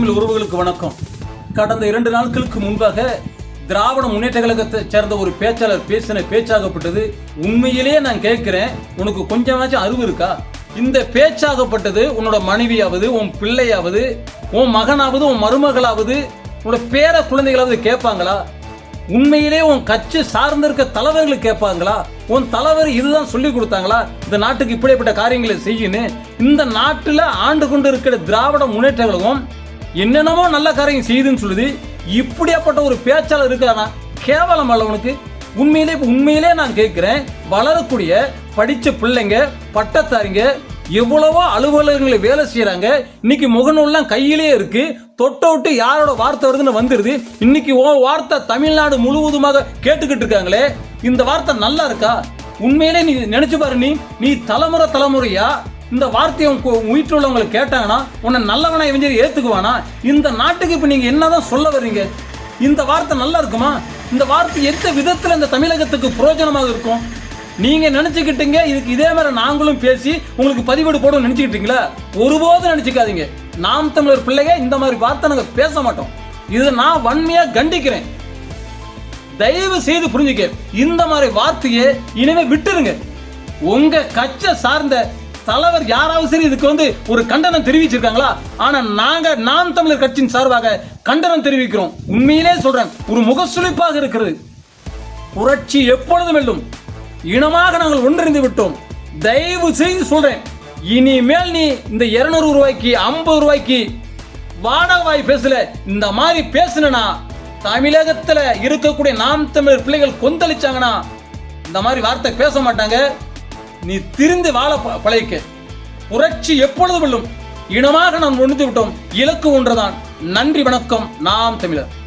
தமிழ் உறவுகளுக்கு வணக்கம். கடந்த இரண்டு நாட்களுக்கு முன்பாக திராவிட முன்னேற்ற கழகத்தைச் சேர்ந்த ஒரு பேச்சாளர் பேசின பேச்சாகப்பட்டது. உண்மையிலேயே நான் கேட்கிறேன் உனக்கு கொஞ்சமாச்சும் அறிவு இருக்கா? இந்த பேச்சாகப்பட்டது உன்னோட மனைவியாவது உன் பிள்ளையாவது உன் மகனாவது உன் மருமகளாவது உன்னோட பேர குழந்தைகளாவது கேட்பாங்களா? உண்மையிலே உன் கட்சி சார்ந்திருக்க தலைவர்கள் கேட்பாங்களா? உன் தலைவர் இதுதான் சொல்லி கொடுத்தாங்களா? இந்த நாட்டுக்கு இப்படிப்பட்ட காரியங்களை செய்யணும் இந்த நாட்டில் ஆண்டு கொண்டு இருக்கிற திராவிட முன்னேற்ற கழகம் என்னென்னமோ நல்ல காரியம் செய்யுதுன்னு சொல்லுது. இப்படியாப்பட்ட ஒரு பேச்சாளர் இருக்கானா கேவலம் அல்ல உனக்கு. உண்மையிலே உண்மையிலே நான் கேட்குறேன். வளரக்கூடிய படித்த பிள்ளைங்க பட்டத்தாரிங்க எவ்வளவோ அலுவலகங்களை வேலை செய்கிறாங்க இன்னைக்கு முகநூல்லாம் கையிலேயே இருக்கு. தொட்ட விட்டு யாரோட வார்த்தை வருதுன்னு வந்துடுது இன்னைக்கு ஓ வார்த்தை தமிழ்நாடு முழுவதுமாக கேட்டுக்கிட்டு இருக்காங்களே. இந்த வார்த்தை நல்லா இருக்கா? உண்மையிலே நீ நினைச்சு பாரு நீ. நீ தலைமுறை தலைமுறையா? இந்த வார்த்தையை உன் கு- வீட்டில் கேட்டாங்கன்னா உன்னை நல்லவனா இவஞ்சரி ஏற்றுக்குவானா இந்த நாட்டுக்கு இப்போ நீங்கள் என்னதான் சொல்ல வர்றீங்க? இந்த வார்த்தை நல்லா இருக்குமா? இந்த வார்த்தை எந்த விதத்தில் இந்த தமிழகத்துக்கு பிரயோஜனமாக இருக்கும்? நீங்கள் நினச்சிக்கிட்டீங்க இதுக்கு இதே மாதிரி நாங்களும் பேசி உங்களுக்கு பதிவேடு போடும் நினச்சிக்கிட்டீங்களா? ஒருபோதும் நினச்சிக்காதீங்க. நாம் தமிழர் பிள்ளைங்க இந்த மாதிரி வார்த்தை நாங்கள் பேச மாட்டோம். இதை நான் வன்மையாக கண்டிக்கிறேன். தயவு செய்து புரிஞ்சுக்க இந்த மாதிரி வார்த்தையை இனிமே விட்டுருங்க. உங்க கச்சை சார்ந்த தலைவர் யாராவது சரி இதுக்கு வந்து ஒரு கண்டனம் தெரிவிச்சிருக்காங்களா? ஆனா நாங்க நாம் தமிழர் கட்சியின் சார்பாக கண்டனம் தெரிவிக்கிறோம். உண்மையிலே சொல்றேன் ஒரு முகசுளிப்பாக இருக்கிறது. புரட்சி எப்பொழுதும் வெல்லும்? இனமாக நாங்கள் ஒன்றிணைந்து விட்டோம். தயவு செய்து சொல்றேன் இனிமேல் நீ இந்த இருநூறு ரூபாய்க்கு ஐம்பது ரூபாய்க்கு வாடகை பேசல இந்த மாதிரி பேசுனா தமிழகத்துல இருக்கக்கூடிய நாம் தமிழர் பிள்ளைகள் கொந்தளிச்சாங்கன்னா இந்த மாதிரி வார்த்தை பேச மாட்டாங்க. நீ திரிந்து வாழ ப- பழகிக்க. புரட்சி எப்பொழுது வெல்லும் இனமாக நாம் ஒன்று விட்டோம் இலக்கு ஒன்றுதான். நன்றி வணக்கம். நாம் தமிழர்.